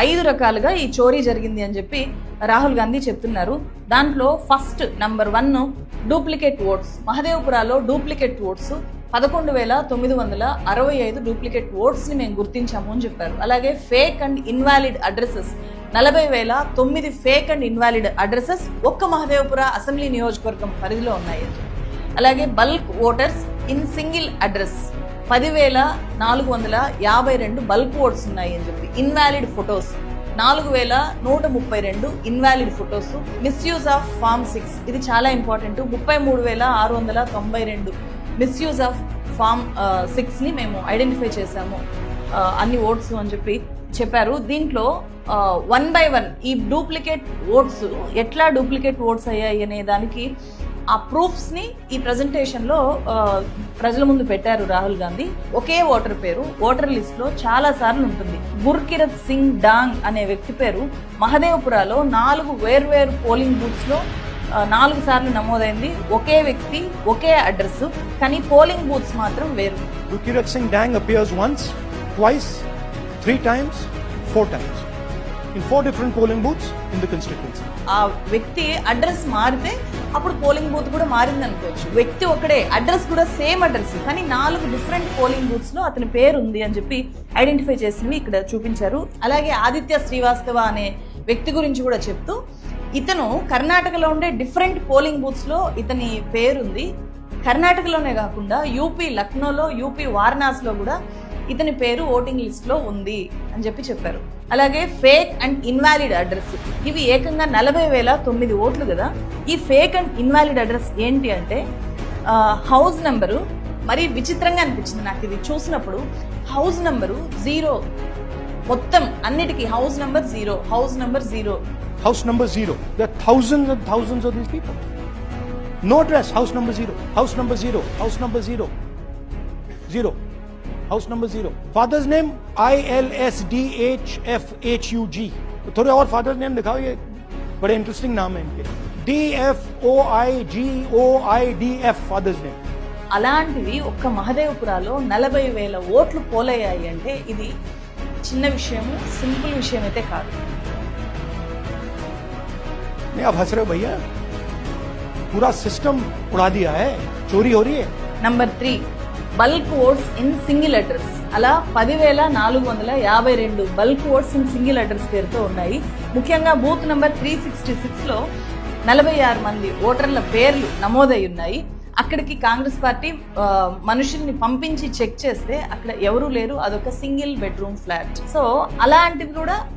ఐదు రకాలుగా ఈ చోరీ జరిగింది అని చెప్పి రాహుల్ గాంధీ చెప్తున్నారు. దాంట్లో first number one duplicate votes మహదేవపురాలో duplicate votes పదకొండు వేల తొమ్మిది వందల అరవై ఐదు డూప్లికేట్ ఓట్స్ని మేము గుర్తించాము అని చెప్పారు. అలాగే ఫేక్ అండ్ ఇన్వాలిడ్ అడ్రసెస్ నలభై వేల తొమ్మిది ఫేక్ అండ్ ఇన్వాలిడ్ అడ్రసెస్ ఒక్క మహదేవపుర అసెంబ్లీ నియోజకవర్గం పరిధిలో ఉన్నాయి అలాగే bulk voters in single address. పదివేల నాలుగు వందల యాభై రెండు బల్క్ ఓట్స్ ఉన్నాయి అని చెప్పి ఇన్వాలిడ్ ఫొటోస్. నాలుగు వేల నూట ముప్పై రెండు invalid photos. Misuse of form six. ఇది చాలా ఇంపార్టెంట్. ముప్పై మూడు వేల ఆరు వందల తొంభై రెండు మిస్యూజ్ ఆఫ్ ఫామ్ సిక్స్ని మేము ఐడెంటిఫై చేశాము. అన్ని ఓట్స్ అని చెప్పి చెప్పారు. దీంట్లో వన్ బై వన్ ఈ డూప్లికేట్ ఓట్స్ ఎట్లా డూప్లికేట్ ఓట్స్ అయ్యాయి అనే దానికి ఆ ప్రూఫ్స్ని ఈ ప్రజెంటేషన్లో ప్రజల ముందు పెట్టారు రాహుల్ గాంధీ. ఒకే ఓటర్ పేరు ఓటర్ లిస్ట్లో చాలా సార్లు ఉంటుంది. గుర్కిరత్ సింగ్ డాంగ్ అనే వ్యక్తి పేరు మహదేవ్పురాలో నాలుగు వేర్వేరు పోలింగ్ బూత్స్లో నాలుగు సార్లు నమోదైంది. ఒకే వ్యక్తి ఒకే అడ్రస్ కానీ పోలింగ్ బూత్స్ మాత్రం వేరు. Gurkirat Singh Dang appears once twice three times four times. In four different polling booths in the constituency ఆ వ్యక్తి అడ్రస్ మారితే అప్పుడు పోలింగ్ బూత్ కూడా మారింది అనుకోవచ్చు. వ్యక్తి ఒకడే అడ్రస్ కూడా సేమ్ అడ్రస్ కానీ నాలుగు డిఫరెంట్ పోలింగ్ బూత్స్లో అతని పేరు ఉంది అని చెప్పి ఐడెంటిఫై చేసినవి ఇక్కడ చూపించారు. అలాగే ఆదిత్య శ్రీవాస్తవ అనే వ్యక్తి గురించి కూడా చెప్తూ ఇతను కర్ణాటకలో ఉండే డిఫరెంట్ పోలింగ్ బూత్స్లో ఇతని పేరుంది. కర్ణాటకలోనే కాకుండా యూపీ లక్నోలో యూపీ వారణాసిలో కూడా ఇతని పేరు ఓటింగ్ లిస్ట్లో ఉంది అని చెప్పి చెప్పారు. అలాగే ఫేక్ అండ్ ఇన్వాలిడ్ అడ్రస్. ఇవి ఏకంగా నలభై వేల తొమ్మిది ఓట్లు కదా. ఈ ఫేక్ అండ్ ఇన్వాలిడ్ అడ్రస్ ఏంటి అంటే హౌస్ నెంబరు. మరీ విచిత్రంగా అనిపించింది నాకు ఇది చూసినప్పుడు. House number zero. మొత్తం అన్నిటికీ house number zero house number zero. House number zero. Thousands and thousands of these people no address house number zero house number zero house number zero zero zero. Zero. House number zero. Father's name I L S D H F H U G. तो थोड़े और father's name दिखाओ ये बड़े interesting नाम है इनके D F O I G O I D F father's name అలాంటివి ఒక్క మహదేవపురాలో నలభై వేల ఓట్లు పోలయ్యాయి అంటే ఇది చిన్న విషయము సింపుల్ విషయం అయితే కాదు नहीं आप हंस रहे हो भैया पूरा सिस्टम उड़ा दिया है चोरी हो रही है number three bulk votes in single address అలా పదివేల నాలుగు వందల యాభై రెండు bulk votes in single address పేరుతో ఉన్నాయి. ముఖ్యంగా బూత్ నంబర్ త్రీ సిక్స్టీ సిక్స్లో నలభై ఆరు మంది ఓటర్ల పేర్లు నమోదై ఉన్నాయి. అక్కడికి కాంగ్రెస్ పార్టీ మనుషుల్ని పంపించి చెక్ చేస్తే అక్కడ ఎవరూ లేరు. అదొక సింగిల్ బెడ్రూమ్ ఫ్లాట్ సో అలాంటివి కూడా